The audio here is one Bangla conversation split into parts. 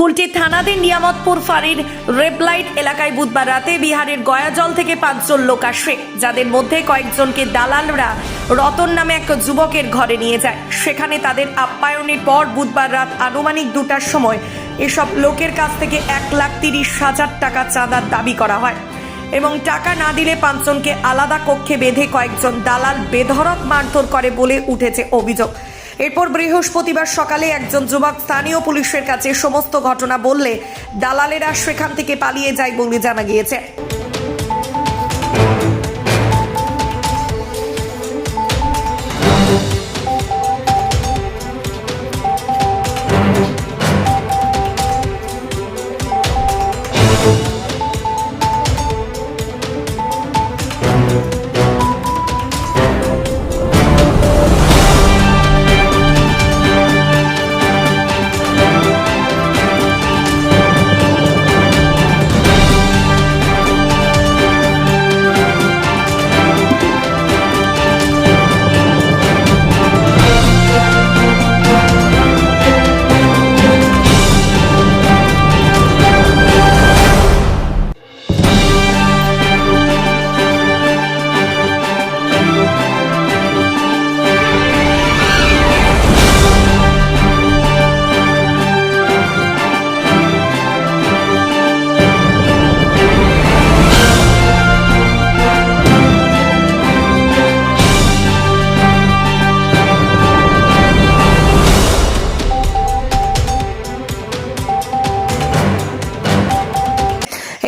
কুলটির থানাধীন নিয়ামতপুর ফাঁড়ির রেপলাইট এলাকায় বুধবার রাতে বিহারের গয়াজল থেকে পাঁচজন লোক আসে, যাদের মধ্যে কয়েকজনকে দালালরা রতন নামে এক যুবকের ঘরে নিয়ে যায়। সেখানে তাদের আপ্যায়নের পর বুধবার রাত আনুমানিক দুটার সময় এসব লোকের কাছ থেকে এক লাখ তিরিশ হাজার টাকা চাঁদার দাবি করা হয় এবং টাকা না দিলে পাঁচজনকে আলাদা কক্ষে বেঁধে কয়েকজন দালাল বেধরক মারধর করে বলে উঠেছে অভিযোগ। এরপর বৃহস্পতিবার সকালে একজন যুবক স্থানীয় পুলিশের কাছে সমস্ত ঘটনা বললে দালালেরা সেখান থেকে পালিয়ে যায় বলে জানা গিয়েছে।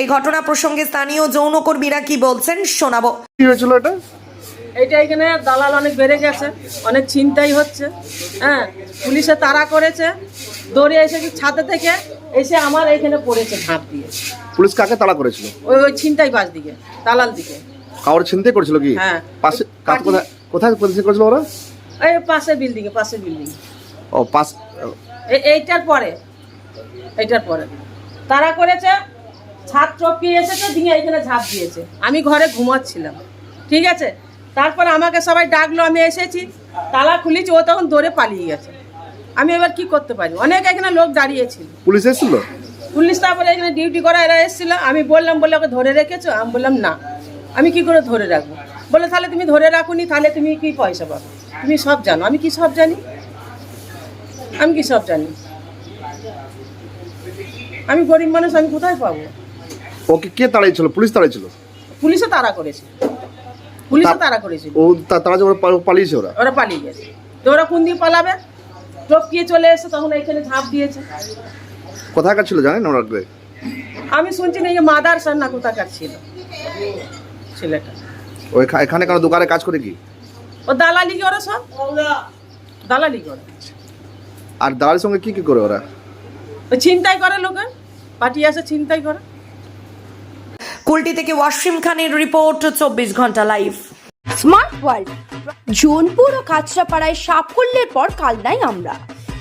এই ঘটনা প্রসঙ্গে স্থানীয় যৌনকর্মীরা কি বলছেন শোনাবো। কি হয়েছিল এটা? এইটা এখানে দালাল অনেক বেড়ে গেছে অনেক ছিনতাই হচ্ছে হ্যাঁ পুলিশে তাড়া করেছে দৌড়ে এসে কি ছাদে থেকে এসে আমার এখানে পড়েছে ঝাঁপ দিয়ে। পুলিশ কাকে তাড়া করেছিল? ওই ওই ছিনতাই বাস দিকে দালাল দিকে। কাউর চিন্তাই করেছিল কি? হ্যাঁ। পাশে কাজ কোথায় কোথায় পরিচয় করেছিল ওরা? এই পাশে বিল্ডিং এ পাশে বিল্ডিং ও পাশ এইটার পরে এইটার পরে। তারা করেছে ছাদ টপকিয়ে এসেছে দিয়ে এখানে ঝাঁপ দিয়েছে। আমি ঘরে ঘুমাচ্ছিলাম। ঠিক আছে? তারপর আমাকে সবাই ডাকলো আমি এসেছি তালা খুলেছি ও তখন দৌড়ে পালিয়ে গেছে। আমি এবার কি করতে পারি? অনেক এখানে লোক দাঁড়িয়েছিল। পুলিশ এসেছিল? পুলিশ তারপরে এখানে ডিউটি করা এরা এসেছিল। আমি বললাম বলে ওকে ধরে রেখেছো? আমি বললাম না। আমি কি করে ধরে রাখব? বলে তাহলে তুমি ধরে রাখুনি তাহলে তুমি কি পয়সা পাবে? তুমি সব জানো। আমি কি সব জানি? আমি কি সব জানি? আমি গরিব মানুষ আমি কোথায় পাবো? ওকে কে তাড়াইছিল? পুলিশ তাড়াইছিল? পুলিশে তাড়া করেছে। পুলিশে তাড়া করেছিল। ও তা- তারা যে ওরা পা- পালিয়েছে ওরা? ওরা পালিয়ে গেছে। তো ওরা কোন দিয়ে পালাবে? টপকিয়ে চলে এসে তখন এখানে ঝাঁপ দিয়েছে। কোথাকার ছিল জানেন ওরা আমি শুনছি না মাদার মাদারসার না কোথাকার ছিল? ছেলেটা। ও এখা- এখানে কেন দোকানে কাজ করে কি? ও দালালি করে সব? দালালি করে। আর দাঁড়ার সঙ্গে কি কি করে ওরা? ও ছিনতাই করে লোকের পার্টি আসে ছিনতাই করে। কুলটি থেকে ওয়াসিম খানের রিপোর্ট, চব্বিশ ঘণ্টা লাইভ। স্মার্ট ওয়ার্ল্ড, জোনপুর ও কাঁচরাপাড়ায় সাফল্যের পর কালনাই আমরা।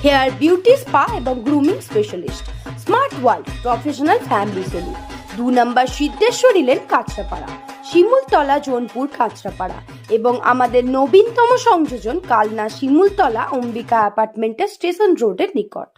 হেয়ার বিউটি স্পা এবং grooming specialist, smart world professional family salon. দু নম্বর সিদ্ধেশ্বরী লেন কাঁচরাপাড়া শিমুলতলা জোনপুর কাঁচরাপাড়া এবং আমাদের নবীনতম সংযোজন কালনা শিমুলতলা অম্বিকা অ্যাপার্টমেন্টের স্টেশন রোডের নিকট।